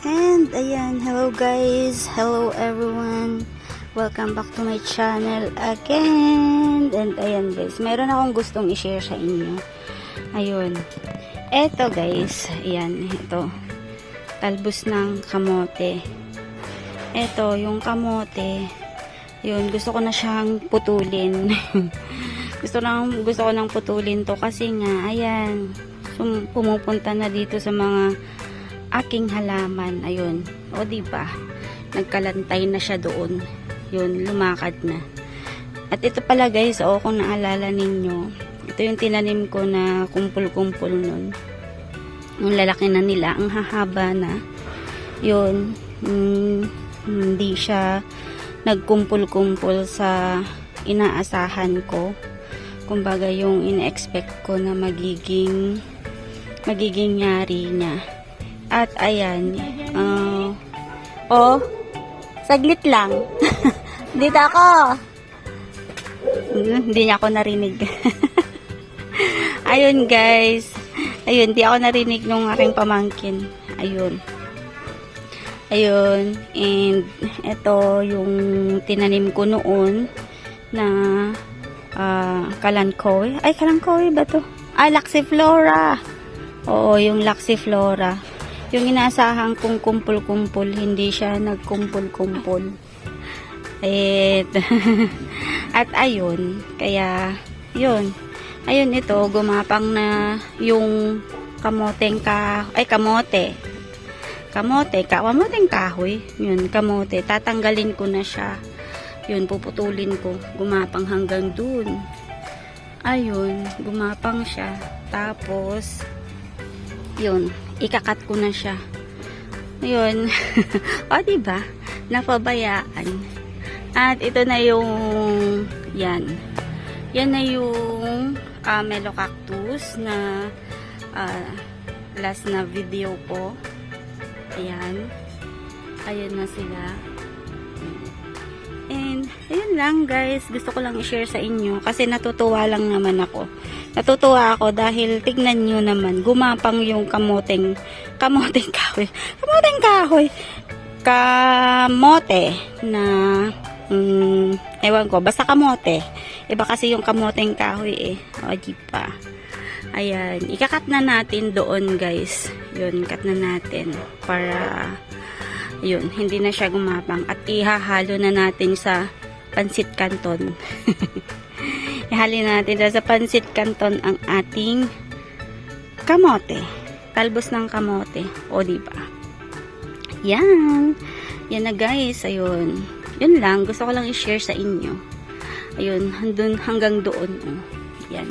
And ayan, hello guys, hello everyone. Welcome back to my channel again. And ayan guys, meron akong gustong i-share sa inyo. Ayun. Eto guys, ayan, ito. Talbos ng kamote. Eto, yung kamote. Yun, gusto ko na siyang putulin. gusto, lang, gusto ko nang putulin to kasi nga, ayan, pumupunta na dito sa mga aking halaman. Ayun. O, di ba Nagkalantay na siya doon. Yun, lumakad na. At ito pala guys, o kung naalala ninyo, ito yung tinanim ko na kumpul-kumpul nun. Yung lalaki na nila, ang hahaba na. Yun, mm, hindi siya nagkumpul-kumpul sa inaasahan ko. Kumbaga yung ina-expect ko na magiging magiging yari niya. At ayan, uh, oh, saglit lang. Dito ako. Hmm, Hindi niya ako narinig. Ayun guys. Ayun, di ako narinig nung aking pamangkin. Ayun. Ayun. And ito yung tinanim ko noon na ah, kalankoy. Ay, kalankoy ba to? Ah, Laxiflora. Oo, yung Laxiflora. Yung inaasahan kong kumpul-kumpul, hindi siya nagkumpul-kumpul. At, at ayun, kaya, yun. Ayun ito, gumapang na yung kamoteng ka, ay kamote. Kamote, ka, kamoteng kahoy. Yun, kamote. Tatanggalin ko na siya. Yun, puputulin ko. Gumapang hanggang dun. Ayun, gumapang siya. Tapos, yun, ikakat ko na siya. Yun. o, diba? Napabayaan. At ito na yung, yan. Yan na yung uh, Melo Cactus na ah, last na video ko. Ayan. Ayun na sila. And, ayun lang guys. Gusto ko lang i-share sa inyo. Kasi natutuwa lang naman ako. Natutuwa ako dahil tignan nyo naman. Gumapang yung kamoteng, kamoteng kahoy. Kamoteng kahoy. Kamote na, mm, ewan ko, basta kamote. Iba kasi yung kamoteng kahoy eh. O, pa. Ayan. Ikakat na natin doon guys. Yun, cut na natin. Para, yun, hindi na siya gumapang. At ihahalo na natin sa pansit canton. Ihali natin na sa pansit canton ang ating kamote. Talbos ng kamote. O, di ba? Yan. Yan na guys. Ayun. Yun lang. Gusto ko lang i-share sa inyo. Ayun. Handun, hanggang doon. Oh. Yan.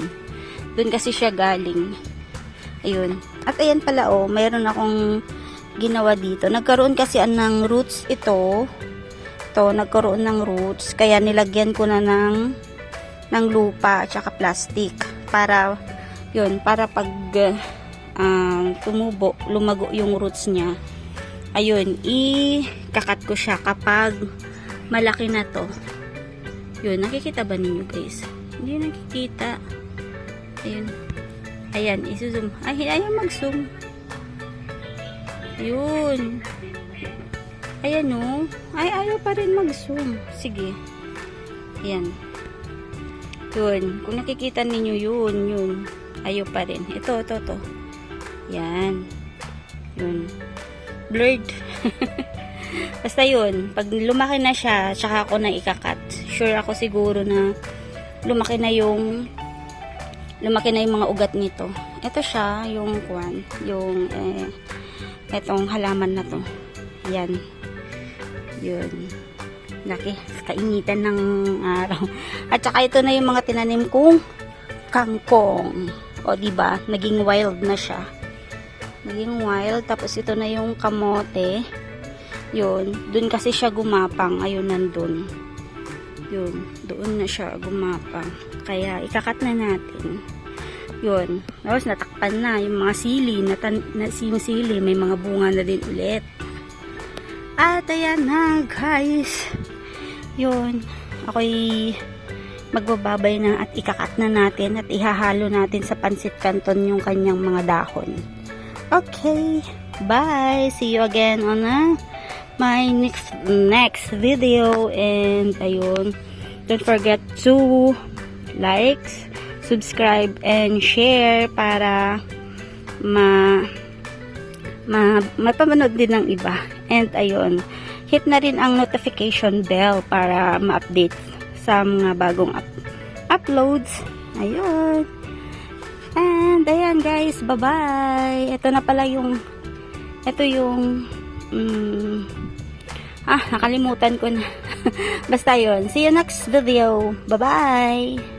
Doon kasi siya galing. Ayun. At ayan pala oh. Mayroon akong ginawa dito. Nagkaroon kasi ng roots ito. Ito. Nagkaroon ng roots. Kaya nilagyan ko na ng ng lupa at saka plastic. Para yun. Para pag uh, tumubo, lumago yung roots niya ayun, i-kakat ko siya kapag malaki na to. Yun, nakikita ba ninyo guys? Hindi nakikita. Ayun. Ayan, isusum. Ay, ayaw mag-zoom. Yun. Ayan o. Ay, ayaw pa rin mag-zoom. Sige. Ayan. Yun. Kung nakikita ninyo yun, yun. Ayaw pa rin. Ito, ito, ito. Yan. Yun blurred. Basta yun, pag lumaki na siya, tsaka ako na ikakat. Sure ako siguro na lumaki na yung lumaki na yung mga ugat nito. Ito siya, yung kwan, yung eh, etong halaman na to. Yan. Yun. Laki, kainitan ng araw. At saka ito na yung mga tinanim kong kangkong. O, diba? Naging wild na siya. Naging wild. Tapos ito na yung kamote. Yun. Dun kasi siya gumapang. Ayun nandun. Yun. Doon na siya gumapang. Kaya ikakat na natin. Yun. Tapos natakpan na yung mga sili. Na, na yung sili may mga bunga na din ulit at ayan na guys yun ako'y magbababay na at ikakat na natin at ihahalo natin sa pansit canton yung kanyang mga dahon Okay. Bye! See you again on uh, my next next video. And ayun, don't forget to like, subscribe, and share para ma ma mapanood din ng iba. And ayun, hit na rin ang notification bell para ma-update sa mga bagong up uploads. Ayun. And ayan guys, bye-bye. Ito na pala yung ito yung mm, ah, nakalimutan ko na. Basta yun. See you next video. Bye-bye.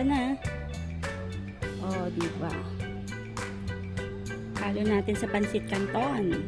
Ito na. Oh, di ba? Halo natin sa pansit canton.